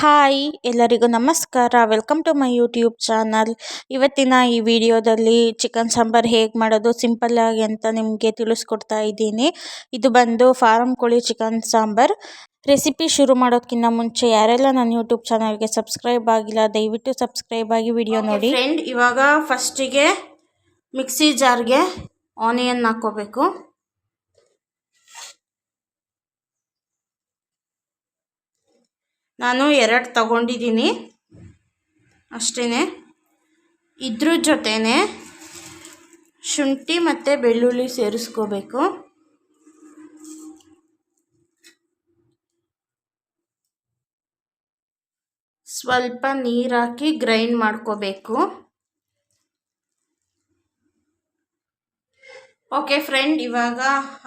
Hi ಎಲ್ಲರಿಗೂ ನಮಸ್ಕಾರ. Welcome to my YouTube channel ಇವತ್ತಿನ ಈ ವಿಡಿಯೋದಲ್ಲಿ ಚಿಕನ್ ಸಾಂಬಾರ್ ಹೇಗೆ ಮಾಡೋದು ಸಿಂಪಲ್ಲಾಗಿ ಅಂತ ನಿಮಗೆ ತಿಳಿಸ್ಕೊಡ್ತಾ ಇದ್ದೀನಿ. ಇದು ಬಂದು ಫಾರಂ ಕೋಳಿ ಚಿಕನ್ ಸಾಂಬಾರ್. ರೆಸಿಪಿ ಶುರು ಮಾಡೋದಕ್ಕಿಂತ ಮುಂಚೆ ಯಾರೆಲ್ಲ ನನ್ನ ಯೂಟ್ಯೂಬ್ ಚಾನಲ್ಗೆ ಸಬ್ಸ್ಕ್ರೈಬ್ ಆಗಿಲ್ಲ ದಯವಿಟ್ಟು ಸಬ್ಸ್ಕ್ರೈಬ್ ಆಗಿ ವಿಡಿಯೋ ನೋಡಿ. ಫ್ರೆಂಡ್ ಇವಾಗ ಫಸ್ಟಿಗೆ ಮಿಕ್ಸಿ ಜಾರ್ಗೆ ಆನಿಯನ್ ಹಾಕ್ಕೋಬೇಕು. ನಾನು ಎರಡು ತಗೊಂಡಿದ್ದೀನಿ. ಅಷ್ಟೇ ಇದ್ರ ಜೊತೆನೆ ಶುಂಠಿ ಮತ್ತು ಬೆಳ್ಳುಳ್ಳಿ ಸೇರಿಸ್ಕೋಬೇಕು. ಸ್ವಲ್ಪ ನೀರಾಕಿ ಗ್ರೈಂಡ್ ಮಾಡ್ಕೋಬೇಕು. ಓಕೆ ಫ್ರೆಂಡ್ ಇವಾಗ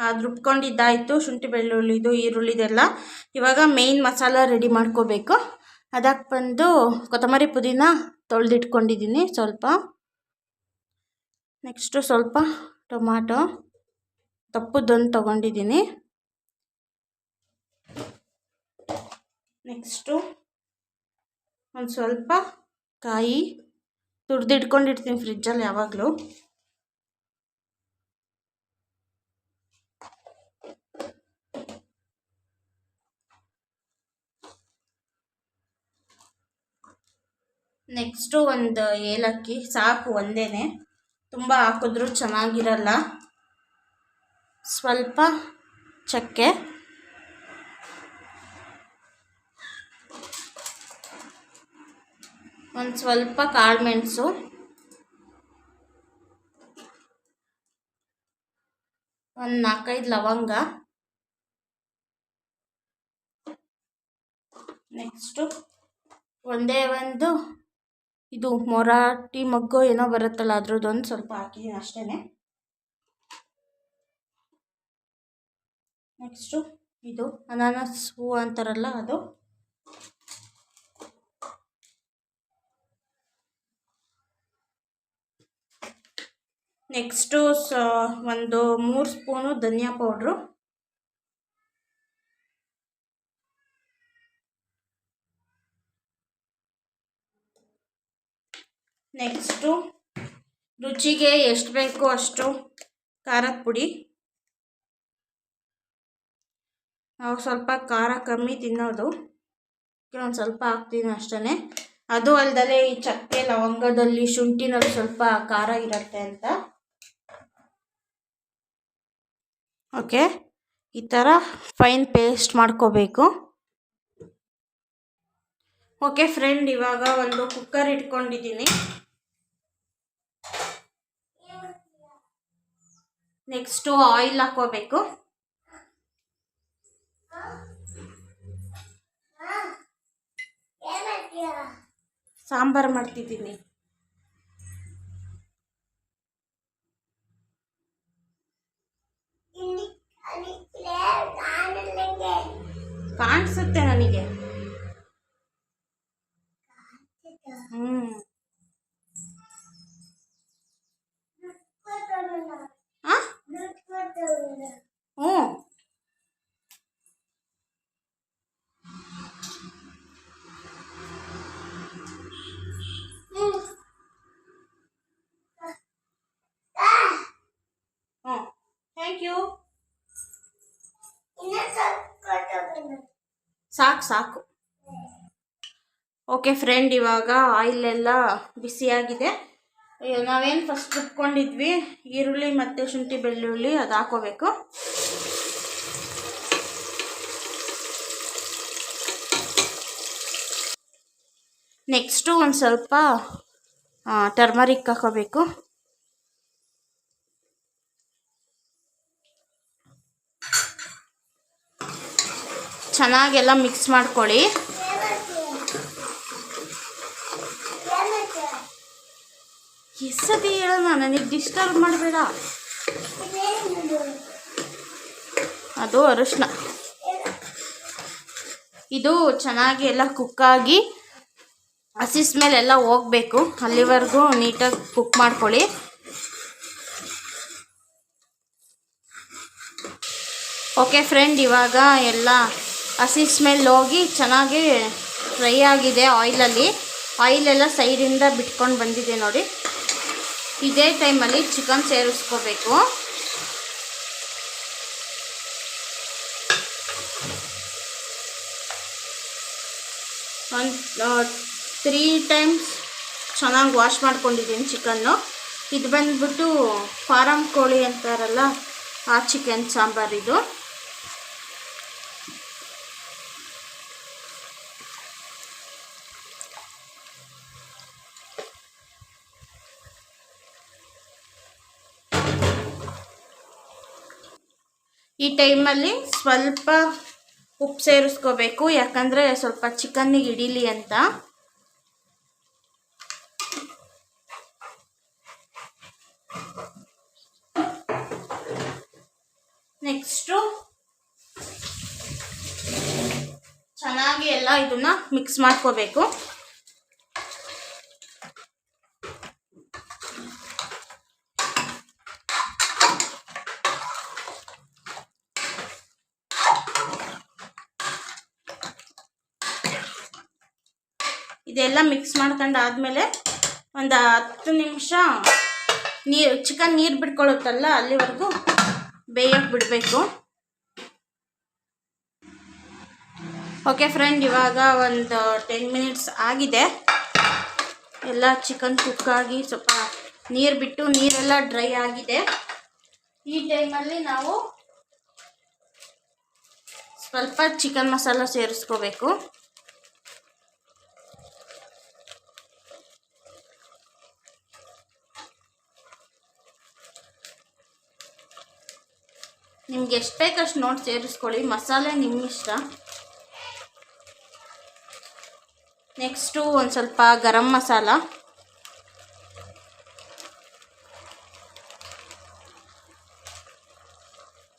ಅದು ರುಬ್ಕೊಂಡಿದ್ದಾಯಿತು ಶುಂಠಿ ಬೆಳ್ಳುಳ್ಳಿದು ಈರುಳ್ಳಿದೆಲ್ಲ. ಇವಾಗ ಮೇಯ್ನ್ ಮಸಾಲ ರೆಡಿ ಮಾಡ್ಕೋಬೇಕು. ಅದಕ್ಕೆ ಬಂದು ಕೊತ್ತಂಬರಿ ಪುದೀನ ತೊಳೆದಿಟ್ಕೊಂಡಿದ್ದೀನಿ ಸ್ವಲ್ಪ. ನೆಕ್ಸ್ಟು ಸ್ವಲ್ಪ ಟೊಮಾಟೊ ತಪ್ಪುದೊಂದು ತೊಗೊಂಡಿದ್ದೀನಿ ನೆಕ್ಸ್ಟು ಒಂದು ಸ್ವಲ್ಪ ಕಾಯಿ ತುರಿದಿಟ್ಕೊಂಡಿರ್ತೀನಿ ಫ್ರಿಜ್ಜಲ್ಲಿ ಯಾವಾಗಲೂ. ನೆಕ್ಸ್ಟು ಒಂದು ಏಲಕ್ಕಿ, ಸಾಕು ಒಂದೇ ತುಂಬ ಹಾಕಿದ್ರೂ ಚೆನ್ನಾಗಿರಲ್ಲ. ಸ್ವಲ್ಪ ಚಕ್ಕೆ. ಒಂದು ಸ್ವಲ್ಪ ಕಾಳುಮೆಣಸು ಒಂದು ನಾಲ್ಕೈದು ಲವಂಗ. ನೆಕ್ಸ್ಟು ಒಂದೇ ಒಂದು ಇದು ಮೊರಾಟಿ ಮಗ್ಗು ಏನೋ ಬರುತ್ತಲ್ಲ, ಅದ್ರದ್ದೊಂದು ಸ್ವಲ್ಪ ಹಾಕಿದ್ದೀನಿ ಅಷ್ಟೇ ನೆಕ್ಸ್ಟು ಇದು ಅನಾನಸ್ ಹೂ ಅಂತಾರಲ್ಲ ಅದು. ನೆಕ್ಸ್ಟು ಸ ಒಂದು ಮೂರು ಸ್ಪೂನು ಧನಿಯಾ ಪೌಡ್ರು. ನೆಕ್ಸ್ಟು ರುಚಿಗೆ ಎಷ್ಟು ಬೇಕೋ ಅಷ್ಟು ಖಾರದ ಪುಡಿ. ನಾವು ಸ್ವಲ್ಪ ಖಾರ ಕಮ್ಮಿ ತಿನ್ನೋದು. ಒಂದು ಸ್ವಲ್ಪ ಹಾಕ್ತೀನಿ ಅಷ್ಟೇ ಅದು ಅಲ್ಲದೆ ಈ ಚಕ್ಕೆ ಲವಂಗದಲ್ಲಿ ಶುಂಠಿನಲ್ಲಿ ಸ್ವಲ್ಪ ಖಾರ ಇರುತ್ತೆ ಅಂತ. ಓಕೆ, ಈ ಥರ ಫೈನ್ ಪೇಸ್ಟ್ ಮಾಡ್ಕೋಬೇಕು. ಓಕೆ, ಫ್ರೆಂಡ್, ಇವಾಗ ಒಂದು ಕುಕ್ಕರ್ ಇಟ್ಕೊಂಡಿದ್ದೀನಿ. ನೆಕ್ಸ್ಟು ಆಯಿಲ್ ಹಾಕೋಬೇಕು ಸಾಂಬಾರು ಮಾಡ್ತಿದ್ದೀನಿ. ಕಾಣಿಸುತ್ತೆ ನನಗೆ. ಯು ಸಾಕು ಸಾಕು. ಓಕೆ ಫ್ರೆಂಡ್ ಇವಾಗ ಆಯಿಲ್ ಎಲ್ಲ ಬಿಸಿಯಾಗಿದೆ ನಾವೇನು ಫಸ್ಟ್ ರುಬ್ಕೊಂಡಿದ್ವಿ. ಈರುಳ್ಳಿ ಮತ್ತು ಶುಂಠಿ ಬೆಳ್ಳುಳ್ಳಿ ಅದು ಹಾಕೋಬೇಕು. ನೆಕ್ಸ್ಟು ಒಂದು ಸ್ವಲ್ಪ ಟರ್ಮರಿಕ್ ಹಾಕೋಬೇಕು. ಚೆನ್ನಾಗೆಲ್ಲ ಮಿಕ್ಸ್ ಮಾಡ್ಕೊಳ್ಳಿ. ಎಷ್ಟತಿ ಹೇಳೋಣ ನನಗೆ ಡಿಸ್ಟರ್ಬ್ ಮಾಡಬೇಡ. ಅದು ಅರಶಿನ ಇದು ಚೆನ್ನಾಗಿ ಎಲ್ಲ ಕುಕ್ಕಾಗಿ ಹಸಿ ಮೇಲೆ ಎಲ್ಲ ಹೋಗಬೇಕು. ಅಲ್ಲಿವರೆಗೂ ನೀಟಾಗಿ ಕುಕ್ ಮಾಡ್ಕೊಳ್ಳಿ. ಓಕೆ ಫ್ರೆಂಡ್ ಇವಾಗ ಎಲ್ಲ ಹಸಿ ಸ್ಮೆಲ್ ಹೋಗಿ ಚೆನ್ನಾಗಿ ಫ್ರೈ ಆಗಿದೆ ಆಯಿಲಲ್ಲಿ ಆಯಿಲೆಲ್ಲ ಸೈಡಿಂದ ಬಿಟ್ಕೊಂಡು ಬಂದಿದೆ ನೋಡಿ. ಇದೇ ಟೈಮಲ್ಲಿ ಚಿಕನ್ ಸೇರಿಸ್ಕೋಬೇಕು. ಒಂದು ತ್ರೀ ಟೈಮ್ಸ್ ಚೆನ್ನಾಗಿ ವಾಶ್ ಮಾಡ್ಕೊಂಡಿದ್ದೀನಿ ಚಿಕನ್ನು ಇದು ಬಂದ್ಬಿಟ್ಟು ಫಾರಂ ಕೋಳಿ ಅಂತಾರಲ್ಲ, ಆ ಚಿಕನ್ ಸಾಂಬಾರು ಈ ಟೈಮಲ್ಲಿ ಸ್ವಲ್ಪ ಉಪ್ಪು ಸೇರಿಸ್ಕೋಬೇಕು, ಯಾಕಂದರೆ ಸ್ವಲ್ಪ ಚಿಕನ್ನಿಗೆ ಹಿಡೀಲಿ ಅಂತ. ನೆಕ್ಸ್ಟು ಚೆನ್ನಾಗಿ ಎಲ್ಲ ಇದನ್ನ ಮಿಕ್ಸ್ ಮಾಡ್ಕೋಬೇಕು. ಇದೆಲ್ಲ ಮಿಕ್ಸ್ ಮಾಡ್ಕೊಂಡು ಆದಮೇಲೆ ಒಂದು ಹತ್ತು ನಿಮಿಷ ನೀರು, ಚಿಕನ್ ನೀರು ಬಿಟ್ಕೊಳ್ಳುತ್ತಲ್ಲ ಅಲ್ಲಿವರೆಗೂ ಬೇಯಕ್ಕೆ ಬಿಡಬೇಕು. ಓಕೆ ಫ್ರೆಂಡ್ ಇವಾಗ ಒಂದು ಟೆನ್ ಮಿನಿಟ್ಸ್ ಆಗಿದೆ. ಎಲ್ಲ ಚಿಕನ್ ಕುಕ್ಕಾಗಿ ಸ್ವಲ್ಪ ನೀರು ಬಿಟ್ಟು ನೀರೆಲ್ಲ ಡ್ರೈ ಆಗಿದೆ. ಈ ಟೈಮಲ್ಲಿ ನಾವು ಸ್ವಲ್ಪ ಚಿಕನ್ ಮಸಾಲ ಸೇರಿಸ್ಕೋಬೇಕು. ನಿಮ್ಗೆ ಎಷ್ಟು ಬೇಕಷ್ಟು ನೋಡಿ ಸೇರಿಸ್ಕೊಳ್ಳಿ. ಮಸಾಲೆ ನಿಮ್ಮ ಇಷ್ಟ ನೆಕ್ಸ್ಟು ಒಂದು ಸ್ವಲ್ಪ ಗರಂ ಮಸಾಲ.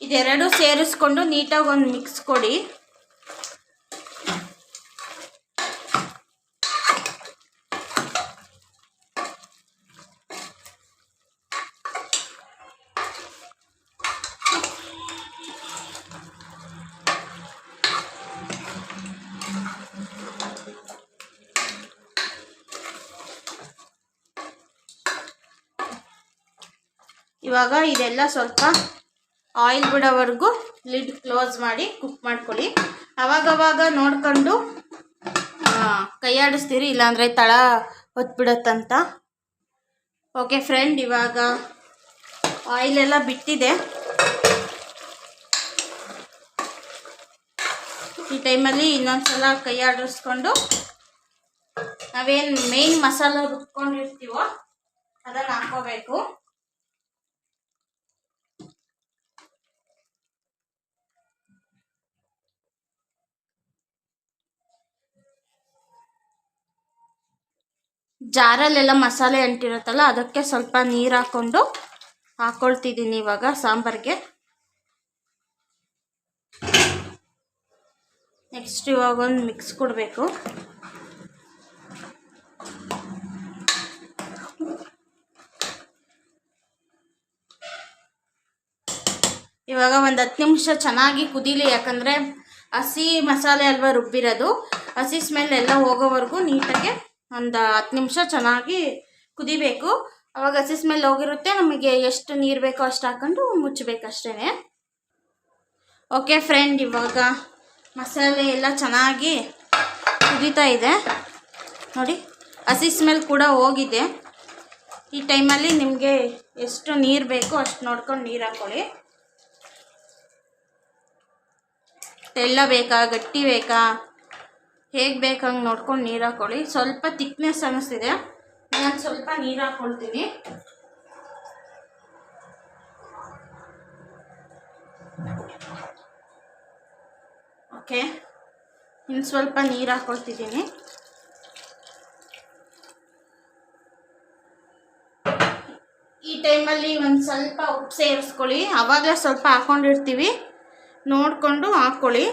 ಇದೆರಡು ಸೇರಿಸ್ಕೊಂಡು ನೀಟಾಗಿ ಒಂದು ಮಿಕ್ಸ್ ಕೊಡಿ. ಇವಾಗ ಇದೆಲ್ಲ ಸ್ವಲ್ಪ ಆಯಿಲ್ ಬಿಡೋವರೆಗೂ ಲಿಡ್ ಕ್ಲೋಸ್ ಮಾಡಿ ಕುಕ್ ಮಾಡ್ಕೊಳ್ಳಿ. ಅವಾಗವಾಗ ನೋಡ್ಕೊಂಡು ಕೈಯಾಡಿಸ್ತೀರಿ, ಇಲ್ಲಾಂದರೆ ತಳ ಹೊತ್ಬಿಡತ್ತಂತ. ಓಕೆ ಫ್ರೆಂಡ್ ಇವಾಗ ಆಯಿಲೆಲ್ಲ ಬಿಟ್ಟಿದೆ. ಈ ಟೈಮಲ್ಲಿ ಇನ್ನೊಂದ್ಸಲ ಕೈ ಆಡಿಸ್ಕೊಂಡು ನಾವೇನು ಮೇನ್ ಮಸಾಲ ರುಬ್ಕೊಂಡಿರ್ತೀವೋ ಅದನ್ನು ಹಾಕೋಬೇಕು. ಜಾರಲ್ಲೆಲ್ಲ ಮಸಾಲೆ ಅಂಟಿರುತ್ತಲ್ಲ, ಅದಕ್ಕೆ ಸ್ವಲ್ಪ ನೀರು ಹಾಕ್ಕೊಂಡು ಹಾಕ್ಕೊಳ್ತಿದ್ದೀನಿ ಇವಾಗ ಸಾಂಬಾರಿಗೆ. ನೆಕ್ಸ್ಟ್ ಇವಾಗ ಒಂದು ಮಿಕ್ಸ್ ಕೊಡಬೇಕು. ಇವಾಗ ಒಂದು ಹತ್ತು ನಿಮಿಷ ಚೆನ್ನಾಗಿ ಕುದೀಲಿ, ಯಾಕಂದರೆ ಹಸಿ ಮಸಾಲೆ ಅಲ್ವಾ ರುಬ್ಬಿರೋದು. ಹಸಿ ಸ್ಮೆಲ್ ಎಲ್ಲ ಹೋಗೋವರೆಗೂ ನೀಟಾಗಿ ಒಂದು ಹತ್ತು ನಿಮಿಷ ಚೆನ್ನಾಗಿ ಕುದಿಬೇಕು. ಅವಾಗ ಹಸಿ ಸ್ಮೆಲ್ ಹೋಗಿರುತ್ತೆ. ನಮಗೆ ಎಷ್ಟು ನೀರು ಬೇಕೋ ಅಷ್ಟು ಹಾಕೊಂಡು ಮುಚ್ಚಬೇಕಷ್ಟೇ ಓಕೆ ಫ್ರೆಂಡ್ ಇವಾಗ ಮಸಾಲೆ ಎಲ್ಲ ಚೆನ್ನಾಗಿ ಕುದೀತಾ ಇದೆ. ನೋಡಿ, ಹಸಿ ಸ್ಮೆಲ್ ಕೂಡ ಹೋಗಿದೆ. ಈ ಟೈಮಲ್ಲಿ ನಿಮಗೆ ಎಷ್ಟು ನೀರು ಬೇಕೋ ಅಷ್ಟು ನೋಡ್ಕೊಂಡು ನೀರು ಹಾಕ್ಕೊಳ್ಳಿ ತೆಲ್ಲ ಬೇಕಾ, ಗಟ್ಟಿ ಬೇಕಾ? ಹೇಗೆ ಬೇಕಂಗೆ ನೋಡ್ಕೊಂಡು ನೀರು ಹಾಕೊಳ್ಳಿ. ಸ್ವಲ್ಪ ತಿಕ್ನೆಸ್ ಅನ್ನಿಸ್ತಿದೆ. ನಾನು ಸ್ವಲ್ಪ ನೀರು ಹಾಕ್ಕೊಳ್ತೀನಿ ಓಕೆ. ಇನ್ನು ಸ್ವಲ್ಪ ನೀರು ಹಾಕ್ಕೊಳ್ತಿದ್ದೀನಿ ಈ ಟೈಮಲ್ಲಿ ಒಂದು ಸ್ವಲ್ಪ ಉಪ್ಪು ಸೇರಿಸ್ಕೊಳ್ಳಿ. ಆವಾಗಲೇ ಸ್ವಲ್ಪ ಹಾಕ್ಕೊಂಡಿರ್ತೀವಿ ನೋಡಿಕೊಂಡು ಹಾಕ್ಕೊಳ್ಳಿ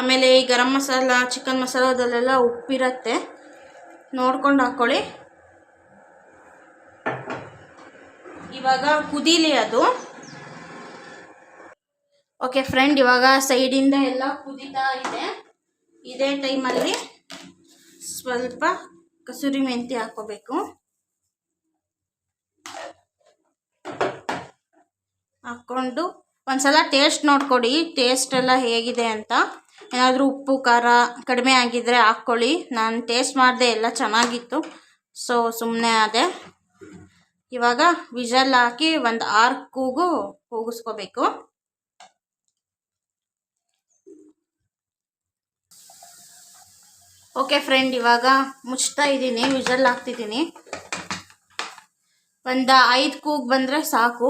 ಆಮೇಲೆ ಈ ಗರಂ ಮಸಾಲ, ಚಿಕನ್ ಮಸಾಲದಲ್ಲೆಲ್ಲ ಉಪ್ಪಿರತ್ತೆ. ನೋಡ್ಕೊಂಡು ಹಾಕ್ಕೊಳ್ಳಿ ಇವಾಗ ಕುದೀಲಿ ಅದು. ಓಕೆ, ಫ್ರೆಂಡ್, ಇವಾಗ ಸೈಡಿಂದ ಎಲ್ಲ ಕುದೀತಾ ಇದೆ. ಇದೇ ಟೈಮಲ್ಲಿ ಸ್ವಲ್ಪ ಕಸೂರಿ ಮೆಂತಿ ಹಾಕೋಬೇಕು ಹಾಕ್ಕೊಂಡು ಒಂದ್ಸಲ ಟೇಸ್ಟ್ ನೋಡ್ಕೊಡಿ, ಟೇಸ್ಟ್ ಎಲ್ಲ ಹೇಗಿದೆ ಅಂತ. ಏನಾದರೂ ಉಪ್ಪು, ಖಾರ ಕಡಿಮೆ ಆಗಿದ್ದರೆ ಹಾಕ್ಕೊಳ್ಳಿ. ನಾನು ಟೇಸ್ಟ್ ಮಾಡಿದೆ ಎಲ್ಲ ಚೆನ್ನಾಗಿತ್ತು. ಸೊ ಸುಮ್ಮನೆ ಅದೇ ಇವಾಗ ವಿಜಲ್ ಹಾಕಿ ಒಂದು ಆರು ಕೂಗು ಕೂಗಿಸ್ಕೋಬೇಕು. ಓಕೆ ಫ್ರೆಂಡ್ ಇವಾಗ ಮುಚ್ತಾ ಇದ್ದೀನಿ. ವಿಜಲ್ ಹಾಕ್ತಿದ್ದೀನಿ. ಒಂದು ಐದು ಕೂಗು ಬಂದರೆ ಸಾಕು.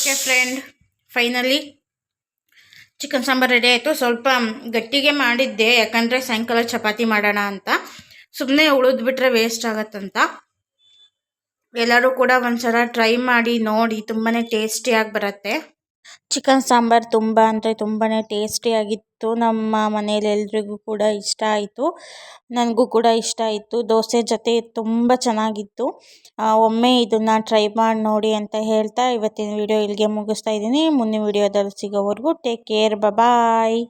Okay friend, finally. Chicken sambar ready ಆಯಿತು. ಸ್ವಲ್ಪ ಗಟ್ಟಿಗೆ ಮಾಡಿದ್ದೆ. ಯಾಕಂದರೆ ಸಾಯಂಕಾಲ ಚಪಾತಿ ಮಾಡೋಣ ಅಂತ. ಸುಮ್ಮನೆ ಉಳಿದ್ಬಿಟ್ರೆ ವೇಸ್ಟ್ ಆಗತ್ತಂತ. ಎಲ್ಲರೂ ಕೂಡ ಒಂದ್ಸಲ ಟ್ರೈ ಮಾಡಿ ನೋಡಿ. ತುಂಬಾ ಟೇಸ್ಟಿಯಾಗಿ ಬರುತ್ತೆ. ಚಿಕನ್, ಸಾಂಬಾರು ತುಂಬ ಅಂದರೆ ತುಂಬಾ ಟೇಸ್ಟಿಯಾಗಿತ್ತು ನಮ್ಮ ಮನೇಲಿ ಎಲ್ರಿಗೂ ಕೂಡ ಇಷ್ಟ ಆಯಿತು. ನನಗೂ ಕೂಡ ಇಷ್ಟ ಆಯಿತು. ದೋಸೆ ಜೊತೆ ತುಂಬ ಚೆನ್ನಾಗಿತ್ತು. ಒಮ್ಮೆ ಇದನ್ನು ಟ್ರೈ ಮಾಡಿ ನೋಡಿ ಅಂತ ಹೇಳ್ತಾ ಇವತ್ತಿನ ವಿಡಿಯೋ ಇಲ್ಲಿಗೆ ಮುಗಿಸ್ತಾ ಇದ್ದೀನಿ. ಮುಂದಿನ ವಿಡಿಯೋದಲ್ಲಿ ಸಿಗೋವರೆಗೂ ಟೇಕ್ ಕೇರ್ ಬಾಯ್